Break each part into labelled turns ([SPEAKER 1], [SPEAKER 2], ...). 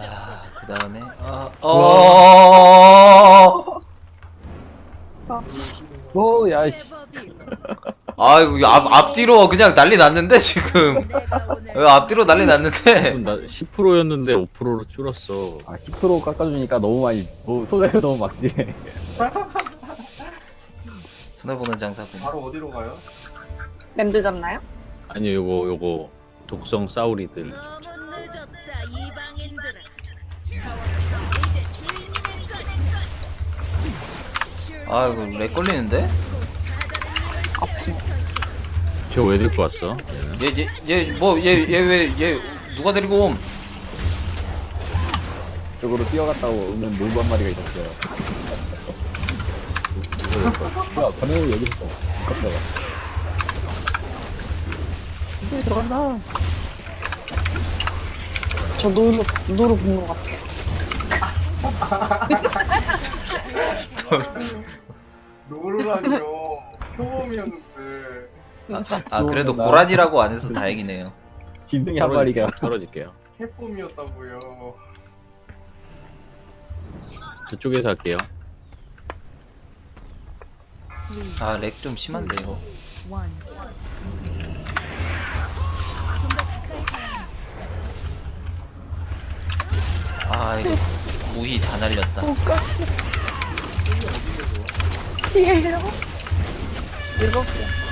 [SPEAKER 1] 자, 그 다음에, 어, 어,
[SPEAKER 2] 오, 야, 씨.
[SPEAKER 1] 아이고, 이거 앞, 앞뒤로 그냥 난리 났는데, 지금. 이거 앞뒤로 난리 났는데.
[SPEAKER 3] 지금 나 10%였는데 5%로 줄었어.
[SPEAKER 2] 아, 10% 깎아주니까 너무 많이, 뭐, 소리가 너무 막지해.
[SPEAKER 1] 손해 보는 장사군.
[SPEAKER 4] 바로 어디로 가요?
[SPEAKER 5] 램드 잡나요?
[SPEAKER 3] 아니 요거 요거 독성 싸우리들.
[SPEAKER 1] 아이고, 렉 걸리는데?
[SPEAKER 3] 저왜 데리고 왔어? 얘는?
[SPEAKER 1] 얘, 얘, 얘, 뭐, 얘, 얘, 왜, 얘, 누가 데리고 옴?
[SPEAKER 2] 쪽으로 뛰어갔다 오는 놀부 한 마리가 있었어요. 뭐야, 권영이 여기 있어. 깜짝아. 이제 들어간다.
[SPEAKER 5] 저 노루, 노루 본것 같아 요.
[SPEAKER 4] 노르라니요. 표범이었는데.
[SPEAKER 1] 아, 아, 그래도 고란이라고 안 해서 다행이네요.
[SPEAKER 2] 진등이 한 마리가.
[SPEAKER 3] 떨어질게요.
[SPEAKER 4] 해범이었다고요.
[SPEAKER 3] 저쪽에서 할게요.
[SPEAKER 1] 아, 렉 좀 심한데, 이거. 아, 이거, 무희 다 날렸다.
[SPEAKER 5] 뒤에요? 일곱 개.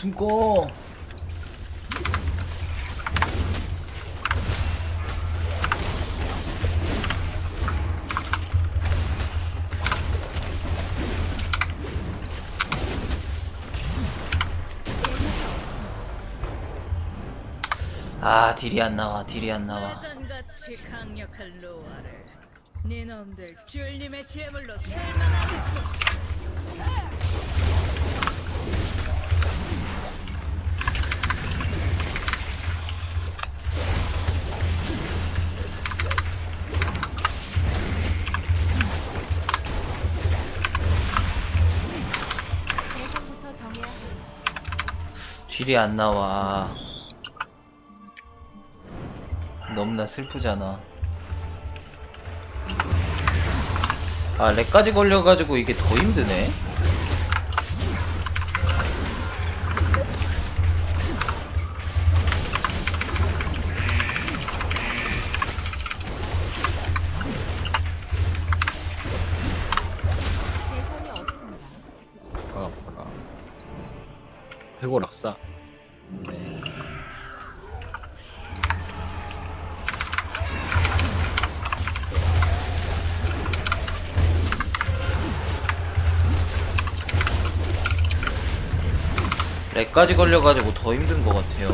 [SPEAKER 1] 숨고. 아, 딜이 안 나와, 딜이 안 나와.
[SPEAKER 6] 니놈들 주님의 제물로 쓸만하겠군
[SPEAKER 1] 딜이 안 나와. 너무나 슬프잖아. 아, 렉까지 걸려가지고 이게 더 힘드네. 렉까지 걸려가지고 더 힘든 것 같아요.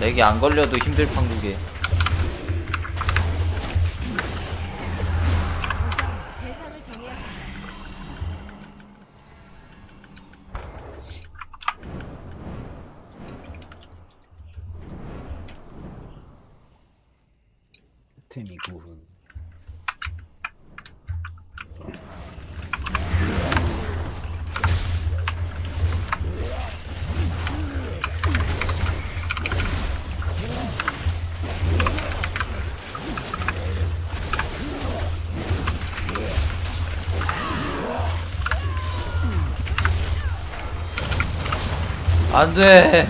[SPEAKER 1] 렉이 안 걸려도 힘들 판국에. 안돼.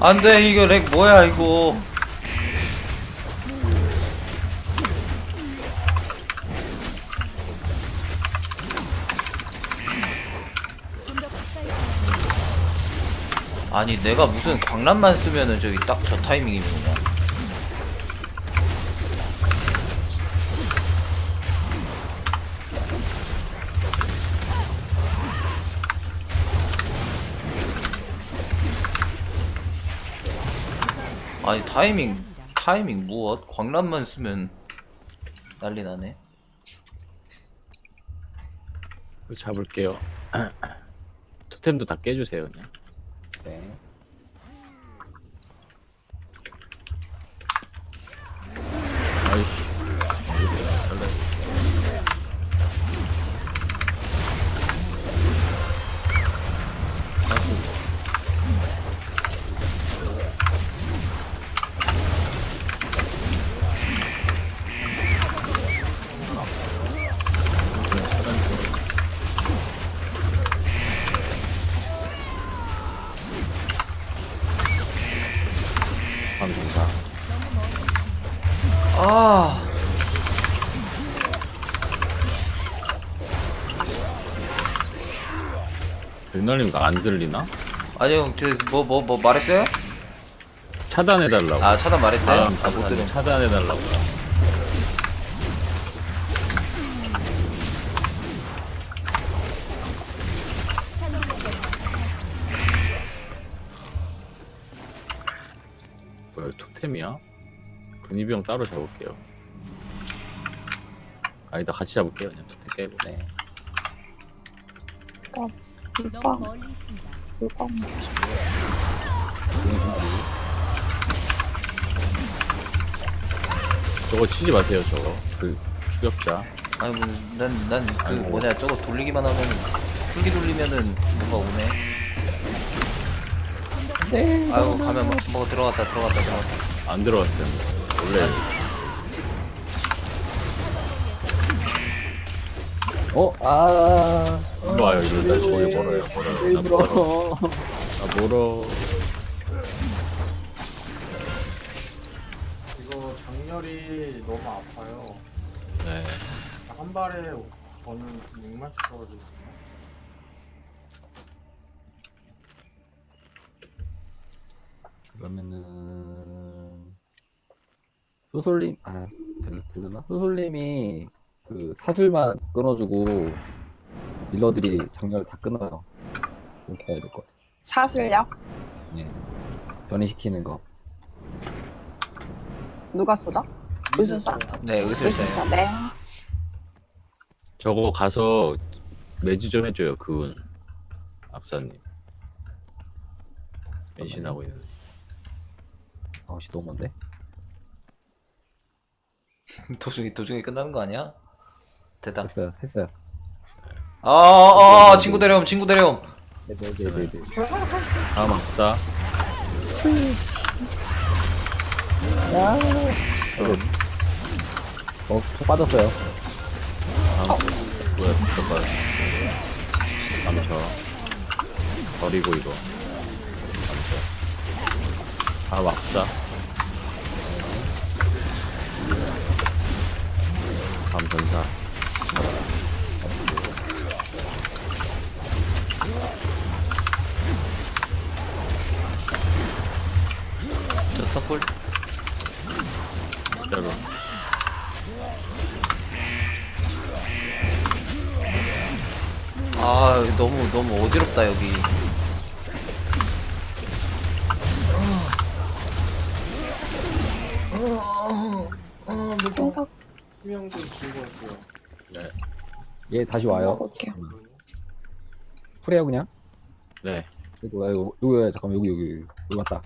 [SPEAKER 1] 안돼. 이거 렉 뭐야 이거? 아니 내가 무슨 광란만 쓰면은 저기 딱 저 타이밍이면 그냥 아니 타이밍 타이밍 무엇? 광란만 쓰면 난리 나네
[SPEAKER 3] 잡을게요. 토템도 다 깨주세요 그냥.
[SPEAKER 2] 네.
[SPEAKER 3] 아이씨. 백날님 안 들리나?
[SPEAKER 1] 아니 형저뭐뭐 뭐 뭐 말했어요?
[SPEAKER 3] 차단해달라고.
[SPEAKER 1] 아 차단 말했어요?
[SPEAKER 3] 다음
[SPEAKER 1] 아 못 들은
[SPEAKER 3] 차단해, 차단해달라고. 뭐야 토템이야? 근위병 따로 잡을게요. 아니다 같이 잡을게요 그냥 토템 깨고.
[SPEAKER 2] 네.
[SPEAKER 5] 물방. 물방.
[SPEAKER 3] 저거 치지 마세요 저거 그 추격자.
[SPEAKER 1] 아니 뭐난난 그
[SPEAKER 3] 아이고.
[SPEAKER 1] 뭐냐 저거 돌리기만 하면 풀기 돌리면은 뭔가 오네
[SPEAKER 5] 네.
[SPEAKER 1] 아이고 가면 뭐, 뭐 들어갔다 들어갔다 들어갔다
[SPEAKER 3] 안 들어갔어요. 원래
[SPEAKER 2] 어? 아.
[SPEAKER 3] 일로 와요 일로 나 저기 멀어요 멀어요 나 멀어
[SPEAKER 2] 일부러.
[SPEAKER 3] 나 멀어
[SPEAKER 4] 이거 장렬이 너무 아파요.
[SPEAKER 3] 네
[SPEAKER 4] 한 발에 저는 6만 씩 떨어지고.
[SPEAKER 2] 그러면은 소솔님 아 될- 되려나? 소솔님이 그 사줄만 끊어주고 딜러들이 정렬 다 끊어요. 이렇게 해야 될 것 같아.
[SPEAKER 5] 사슬요?
[SPEAKER 2] 네. 변이시키는 거.
[SPEAKER 5] 누가 쏘죠? 의술사.
[SPEAKER 1] 네 의술사요
[SPEAKER 5] 의술사, 네.
[SPEAKER 3] 저거 가서 매지 좀 해줘요 그은 압사님 변신하고 있는
[SPEAKER 2] 아우씨 너무 먼데?
[SPEAKER 1] 도중에 도중에 끝나는 거 아니야? 대답
[SPEAKER 2] 했어요. 했어요.
[SPEAKER 1] 아아 친구 데려옴 친구 데려옴
[SPEAKER 2] 네네네네.
[SPEAKER 3] 다음 압사
[SPEAKER 2] 어, 속 빠졌어요.
[SPEAKER 3] 다음 뭐야 잠깐 남쳐 버리고 이거 남쳐 다음 압사 다음 전사
[SPEAKER 1] 스터콜
[SPEAKER 3] 진짜로
[SPEAKER 1] 아 너무 너무 어지럽다 여기
[SPEAKER 5] 생석
[SPEAKER 4] 즐거웠고요.
[SPEAKER 2] 네얘 다시 와요.
[SPEAKER 5] 먹을게요.
[SPEAKER 2] 풀해요 그냥.
[SPEAKER 3] 네.
[SPEAKER 2] 그리고 아, 이거 여기 잠깐만 여기 여기 여기 여기 왔다.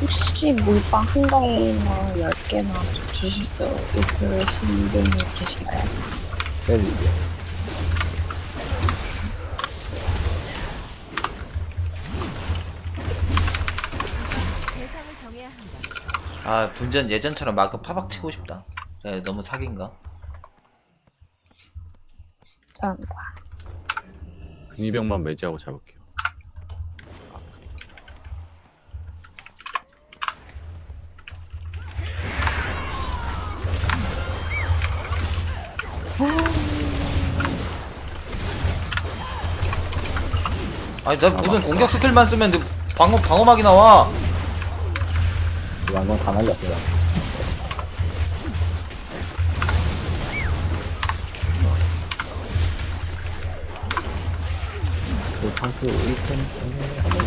[SPEAKER 5] 혹시 물방 한 덩이나 10개나 주실 수 있으신 분이 계신가요?
[SPEAKER 2] 네,
[SPEAKER 1] 아 분전 예전처럼 마크 파박 치고 싶다 야, 너무 사기인가?
[SPEAKER 5] 감사합니다.
[SPEAKER 3] 근위병만 매지하고 잡을게요
[SPEAKER 1] 아니 나 무슨 공격 스킬만 쓰면 내 방어 방어막이 나와.
[SPEAKER 2] 완전 다 날렸어요. 그 상태 1템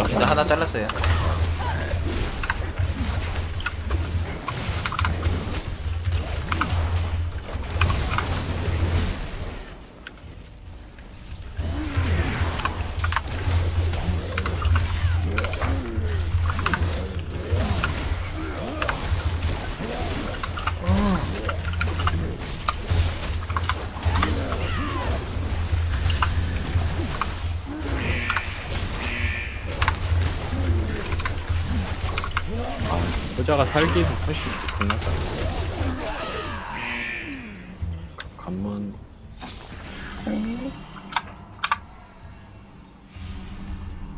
[SPEAKER 3] 없습니까?
[SPEAKER 1] 근데 하나 잘랐어요.
[SPEAKER 3] 효자가 살기도 훨씬 좋긴 하다. 관문.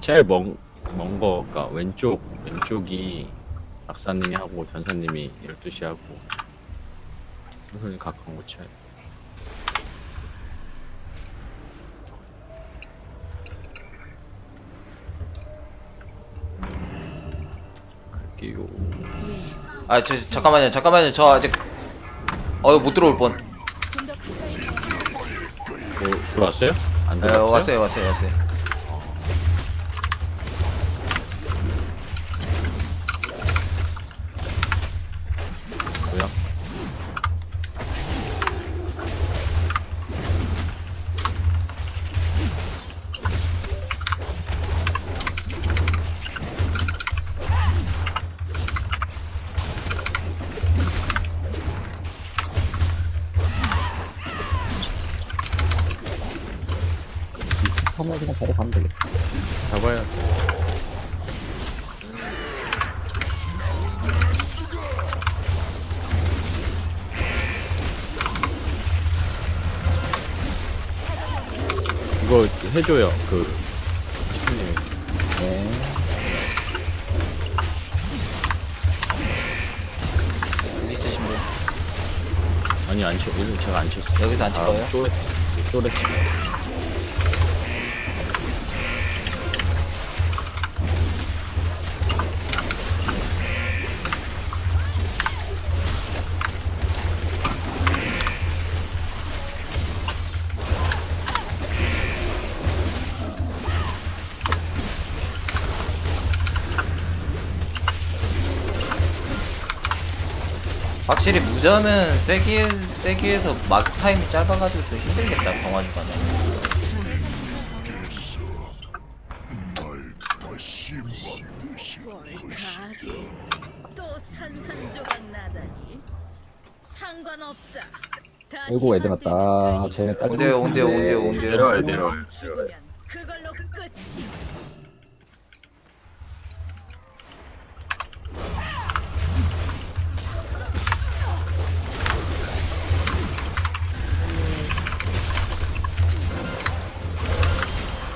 [SPEAKER 3] 제일 먼, 먼 거가 왼쪽 왼쪽이 박사님이 하고 전사님이 12시 하고. 선생님 가까운 거 쳐야 갈게요
[SPEAKER 1] 아 저 잠깐만요 잠깐만요 저 아직 어 못 들어올 뻔.
[SPEAKER 3] 뭐, 들어왔어요? 안
[SPEAKER 1] 에,
[SPEAKER 3] 들어왔어요?
[SPEAKER 1] 왔어요 왔어요 왔어요.
[SPEAKER 2] 처음에 그냥 바로 가면 되겠다.
[SPEAKER 3] 잡아야 이거 해줘요 그 치킨님
[SPEAKER 2] 네.
[SPEAKER 1] 줄 있으신 분
[SPEAKER 3] 아니 안 쳐, 오늘 제가 안 쳤어요
[SPEAKER 1] 여기서 안 찍어요?
[SPEAKER 3] 쪼레 쪼레
[SPEAKER 1] 확실히 무전은 세기 세기에서 막 타임이 짧아가지고 좀 힘들겠다 경화 주간에.
[SPEAKER 6] 뭘가리 또 산산조각 나다니 상관없다. 다시
[SPEAKER 2] 아이고 애들 왔다. 쟤네 딸.
[SPEAKER 1] 온대요 온대요 온대요 온대요.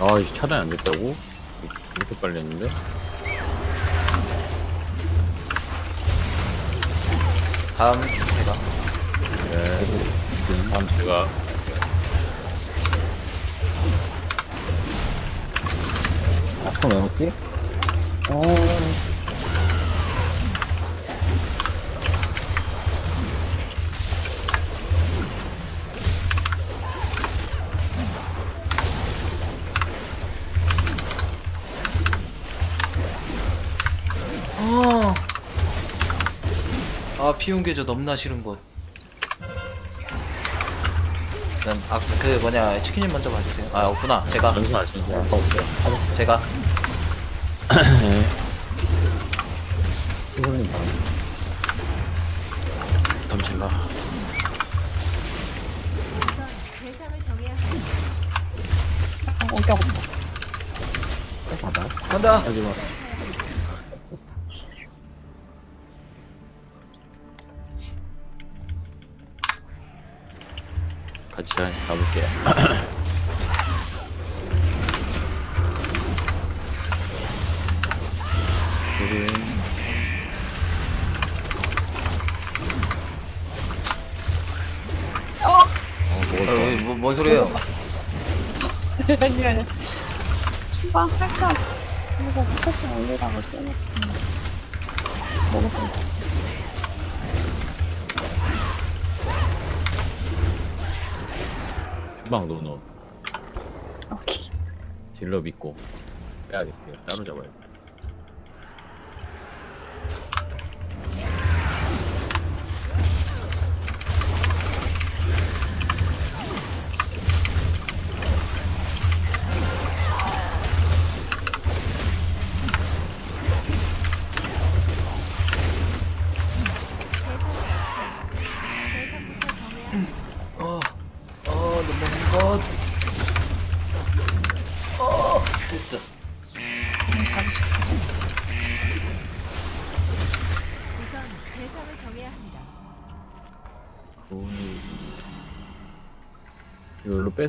[SPEAKER 3] 아 이거 차단이 안 됐다고? 이렇게 빨리 했는데?
[SPEAKER 1] 다음 제가
[SPEAKER 3] 네 다음 제가
[SPEAKER 2] 아, 처음 왜 먹지? 어.
[SPEAKER 1] 피운 게저 너무나 싫은 것. 일단 아그 뭐냐 치킨님 먼저 봐주세요. 아 없구나 제가
[SPEAKER 2] 아, 없어요.
[SPEAKER 1] 제가
[SPEAKER 3] 네. 다음 제가
[SPEAKER 5] 아, 원격 없다.
[SPEAKER 2] 받아.
[SPEAKER 1] 간다.
[SPEAKER 3] 하지마 같이 가볼게. 어, 어, 뭐, 뭔 소리예요?
[SPEAKER 5] 아니 아니 추방 할까? 이거 포켓 올리라고 써놨 먹어보겠어
[SPEAKER 3] 주방 노노
[SPEAKER 5] 오케이
[SPEAKER 3] 딜러 믿고 빼야겠대요. 따로 잡아야겠다.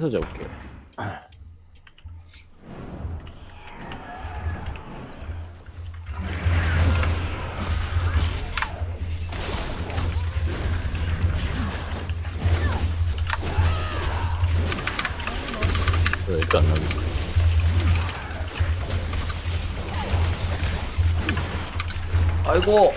[SPEAKER 3] 뺏어 잡을게요. 왜 이렇게 안 나오지?
[SPEAKER 1] 아이고,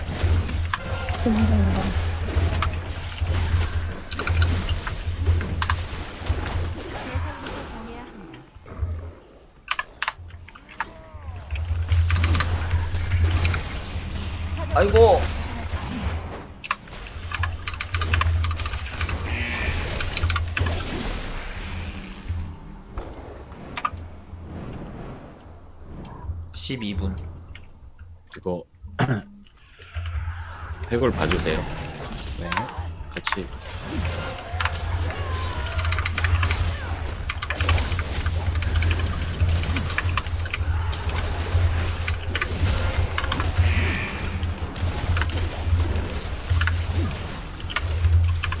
[SPEAKER 3] 이거 해골 봐주세요.
[SPEAKER 2] 네.
[SPEAKER 3] 같이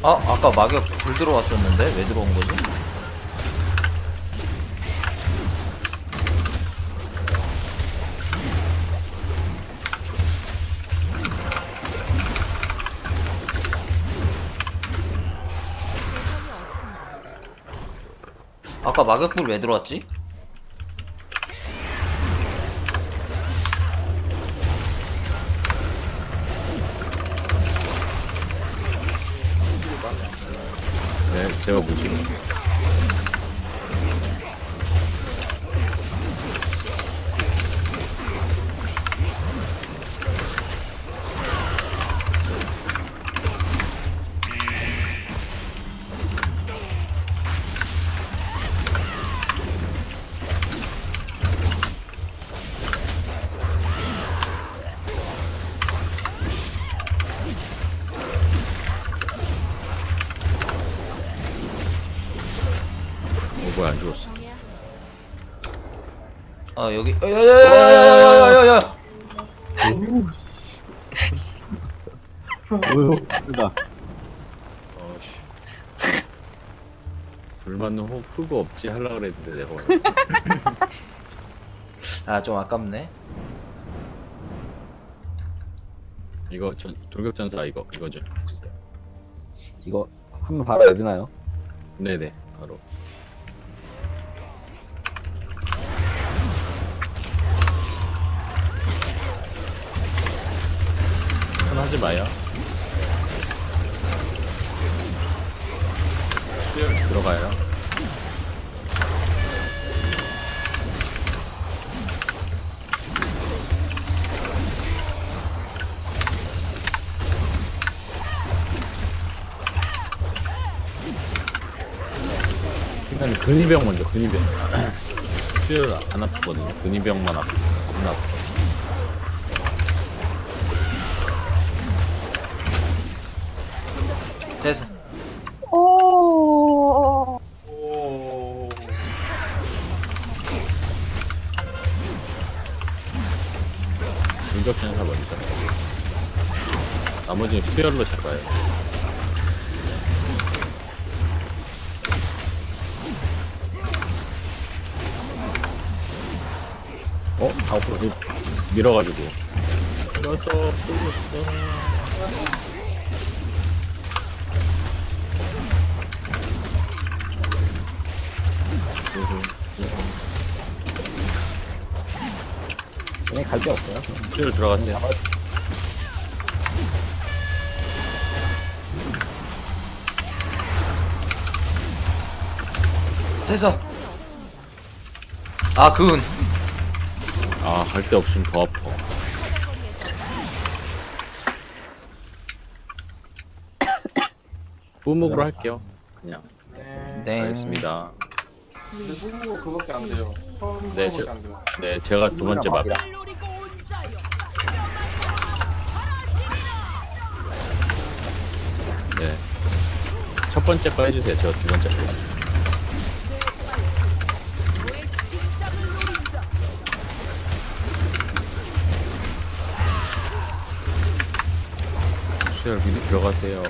[SPEAKER 1] 아, 아까 막역 불 들어왔었는데 왜 들어온 거지? 아까 막역불 왜 들어왔지?
[SPEAKER 3] 네, 제가 보시고
[SPEAKER 1] 아 여기 야야야야야야야야야
[SPEAKER 2] 오유 쓰다
[SPEAKER 3] 어씨. 불 맞는 호 풀고 없지 하려 그랬는데 내가 원래
[SPEAKER 1] 아좀 아깝네
[SPEAKER 3] 이거 전 돌격전사 이거 이거 좀 해주세요.
[SPEAKER 2] 이거 한번 바로 해야 되나요?
[SPEAKER 3] 네네 바로. 마요. 들어가요. 일단 근위병 먼저 근위병. 수혈 안 아프거든요. 근위병만 아프. 겁나 아프.
[SPEAKER 1] 됐어
[SPEAKER 5] 오
[SPEAKER 4] 오.
[SPEAKER 3] 돌격전사 먼저. 나머지는 수혈로 잡아요. 어? 앞으로 밀어가지고. 밀어서 뚫렸어.
[SPEAKER 2] 갈 데 없어요.
[SPEAKER 3] 실 들어갔네요.
[SPEAKER 1] 됐어 아 그은
[SPEAKER 3] 아, 갈 데 없으면 더 아파. 부목으로 할게요. 그냥.
[SPEAKER 4] 네.
[SPEAKER 1] 네
[SPEAKER 3] 알겠습니다.
[SPEAKER 4] 근데 후보 그거밖에 안 돼요. 처음
[SPEAKER 3] 네,
[SPEAKER 4] 안 돼요.
[SPEAKER 3] 네, 제가 두 번째 밥. 네. 첫 번째 거 해주세요. 저 두 번째 거. 수열 미리 들어가세요.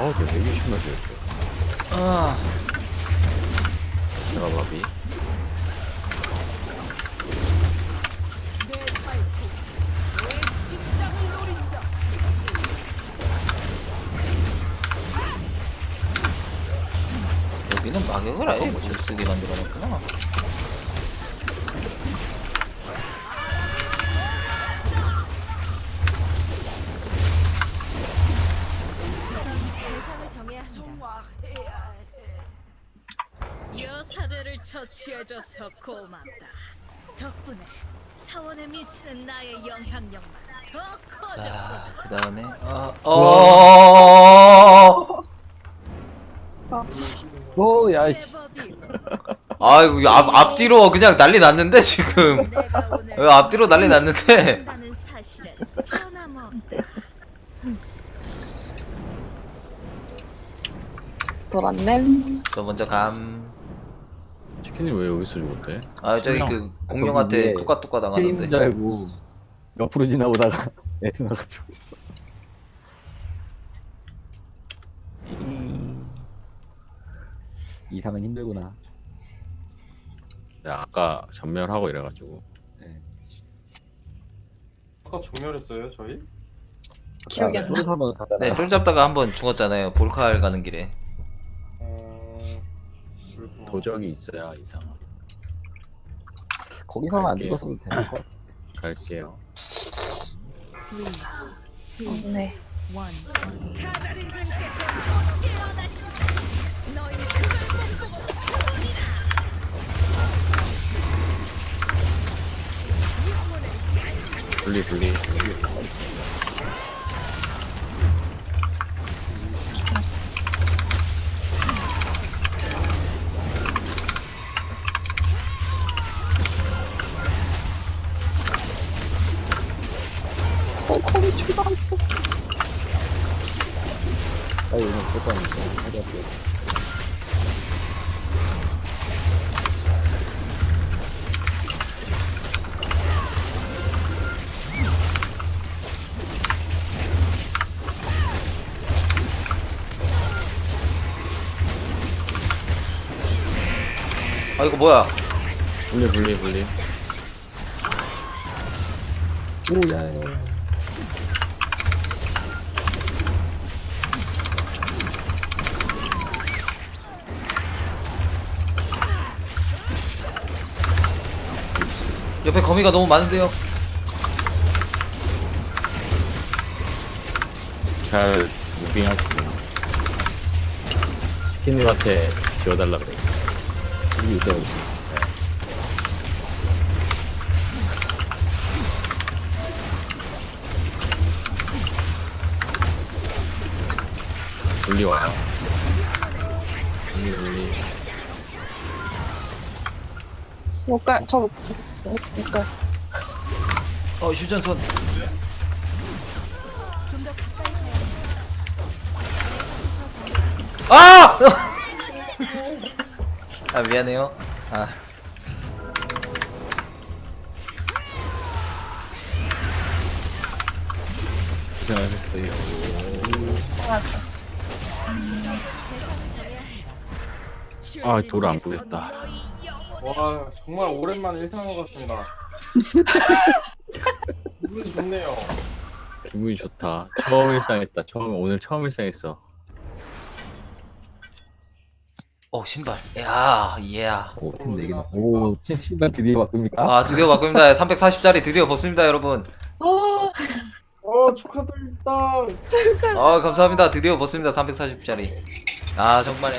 [SPEAKER 3] 아우, 내 되게 심하게 했어.
[SPEAKER 1] 아
[SPEAKER 3] 제가 밥이.
[SPEAKER 1] 여기는 막역을 아예 못 쓰게 만들어놨구나
[SPEAKER 7] 여사제를 처치해줘서 고맙다. 덕분에 사원에 미치는 나의 영향력만 더 커졌구나.
[SPEAKER 1] 자그 다음에 어... 어...
[SPEAKER 5] 아,
[SPEAKER 2] 오, 야, 씨.
[SPEAKER 7] 제법이
[SPEAKER 1] 아이고 앞, 앞뒤로 그냥 난리 났는데 지금
[SPEAKER 7] 내가 오늘
[SPEAKER 1] 어, 앞뒤로 난리 났는데
[SPEAKER 7] 한다는 사실은 변함없다.
[SPEAKER 5] 돌았네.
[SPEAKER 1] 저 먼저 감
[SPEAKER 3] 치킨이 왜 여기서 죽었대?
[SPEAKER 1] 아 저기 그 공룡한테
[SPEAKER 2] 위에
[SPEAKER 1] 뚜까뚜까 당하는데
[SPEAKER 2] 줄 알고 옆으로 지나오다가 애들 나가지고. 이상은 힘들구나.
[SPEAKER 3] 네, 아까 전멸하고 이래가지고.
[SPEAKER 2] 네.
[SPEAKER 4] 아까 종멸했어요 저희?
[SPEAKER 5] 기억이 안 나.
[SPEAKER 2] 또 한번 가다가
[SPEAKER 1] 네, 쫄 잡다가 한 번 죽었잖아요 볼칼 가는 길에.
[SPEAKER 3] 도적이 있어야 이상.
[SPEAKER 2] 거기서는 안
[SPEAKER 3] 갈게요.
[SPEAKER 2] 죽었으면 되는 거.
[SPEAKER 3] 갈게요.
[SPEAKER 5] 네.
[SPEAKER 3] 분리 분리.
[SPEAKER 5] 콩콩이 초등학생.
[SPEAKER 2] 아니, 오늘 볼 거니까. 하자.
[SPEAKER 1] 아 이거 뭐야
[SPEAKER 3] 분리 분리 분리.
[SPEAKER 2] 오, 야,
[SPEAKER 1] 옆에 거미가 너무 많은데요
[SPEAKER 3] 잘 무빙하시고. 치킨님한테 지워달라 그래.
[SPEAKER 2] 여기 있어요.
[SPEAKER 3] 분리 와요. 분리 분리.
[SPEAKER 5] 못 가, 저 못, 가.
[SPEAKER 1] 어 휴전선. 아! 아 미안해요 아
[SPEAKER 3] 고생하셨어요. 아, 돌을 안 보겠다.
[SPEAKER 4] 와 정말 오랜만에 일상한 것 같습니다. 기분이 좋네요.
[SPEAKER 3] 기분이 좋다. 처음 일상했다. 처음 오늘 처음 일상했어.
[SPEAKER 1] 어 신발 야 이야
[SPEAKER 2] 오, 팀 내기네. 오, 신- 신발 드디어 바꿉니까?
[SPEAKER 1] 아 드디어 바꿉니다 340짜리 드디어 벗습니다 여러분
[SPEAKER 5] 어,
[SPEAKER 4] 어 축하드립니다.
[SPEAKER 1] 아 감사합니다 드디어 벗습니다 340짜리 아 정말